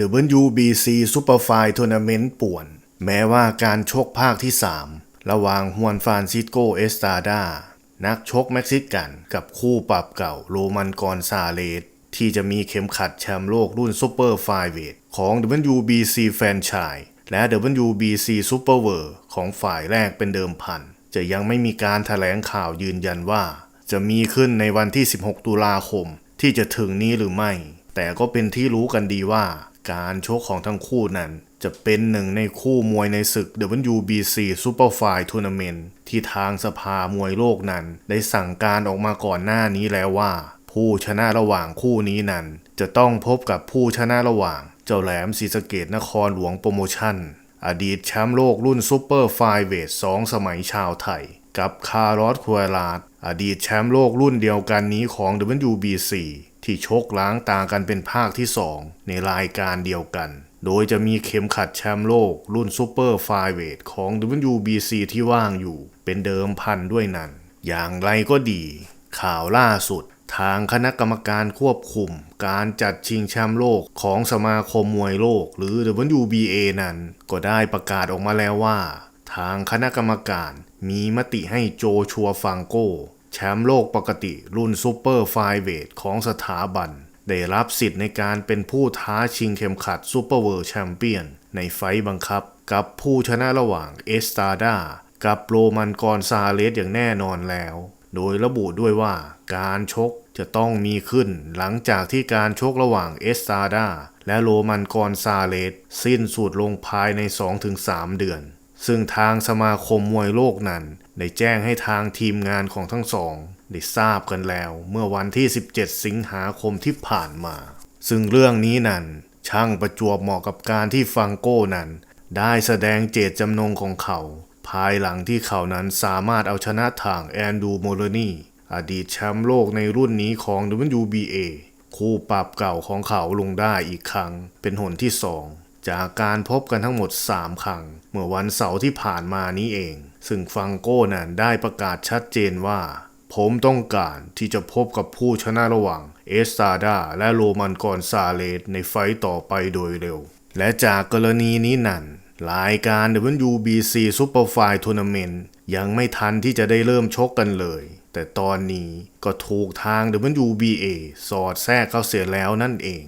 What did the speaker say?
WBC Superfight Tournament ป่วน แม้ว่าการชกภาคที่ 3 ระหว่างฮวนฟรานซิสโกเอสตาดา นักชกเม็กซิกันกับคู่ปรับเก่าโรมันกอนซาเลสที่จะมีเข็มขัดแชมป์โลกรุ่นซูเปอร์ไฟเวทของ WBC แฟนชายและ WBC Super World ของฝ่ายแรกเป็นเดิมพัน จะยังไม่มีการแถลงข่าวยืนยันว่า จะมีขึ้นในวันที่ 16 ตุลาคมที่จะถึงนี้หรือไม่ แต่ก็เป็นที่รู้กันดีว่า การชกของทั้งคู่นั้น จะเป็นหนึ่งในคู่มวยในศึก WBC Superfight Tournament ที่ทางสภามวยโลกนั้น ได้สั่งการออกมาก่อนหน้านี้แล้วว่า ผู้ชนะระหว่างคู่นี้นั้น จะต้องพบกับผู้ชนะระหว่าง เจ้าแหลมศรีสะเกดนครหลวงโปรโมชั่น อดีตแชมป์โลกรุ่นซูเปอร์ไฟเวทสองสมัยชาวไทย กับคาร์ลอสควาลาดอดีตแชมป์โลกรุ่นเดียวกันนี้ของ WBC ที่ชกล้างตากันเป็นภาคที่ 2 ในรายการเดียวกัน โดยจะมีเข็มขัดแชมป์โลก รุ่นซูเปอร์ไฟเวทของ WBC ที่ว่างอยู่ เป็นเดิมพันด้วยนั้น อย่างไรก็ดี ข่าวล่าสุด ทางคณะกรรมการควบคุม การจัดชิงแชมป์โลกของสมาคมมวยโลก หรือ WBA นั้น ก็ได้ประกาศออกมาแล้วว่า ทางคณะกรรมการมีมติให้โจชัวฟังโก แชมป์โลกปกติรุ่นซูเปอร์ไฟเวทของสถาบัน ได้รับสิทธิ์ในการเป็นผู้ท้าชิงเข็มขัดซูเปอร์เวิลด์แชมเปี้ยนในไฟบังคับ กับผู้ชนะระหว่างเอสตาดากับโรมันกอนซาเลสอย่างแน่นอนแล้ว โดยระบุด้วยว่าการชกจะต้องมีขึ้นหลังจากที่การชกระหว่างเอสตาดาและโรมันกอนซาเลสสิ้นสุดลงภายใน 2-3 เดือน ซึ่งทางสมาคมมวยโลกนั้น ได้แจ้งให้ทางทีมงานของทั้งสอง ได้ทราบกันแล้วเมื่อวันที่ 17 สิงหาคมที่ผ่านมา ซึ่งเรื่องนี้นั้นช่างประจวบเหมาะกับการที่ฟังโก้นั้น ได้แสดงเจตจำนงของเขา ภายหลังที่เขานั้นสามารถเอาชนะทางแอนดูโมโลนีอดีตแชมป์โลกในรุ่นนี้ของ WBA คู่ปรับเก่าของเขาลงได้อีกครั้งเป็นหนที่สอง จากการพบกันทั้งหมด 3 ครั้ง เมื่อวันเสาร์ที่ผ่านมานี้เอง ซึ่งฟังโก้นั้นได้ประกาศชัดเจนว่า ผมต้องการที่จะพบกับผู้ชนะระหว่างเอสตาดาและโรมันกอนซาเลสในไฟต์ต่อไปโดยเร็ว และจากกรณีนี้นั้นรายการ WBC Superfight Tournament ยังไม่ทันที่จะได้เริ่มชกกันเลย แต่ตอนนี้ก็ถูกทาง WBA สอดแทรกเข้าเสียแล้วนั่นเอง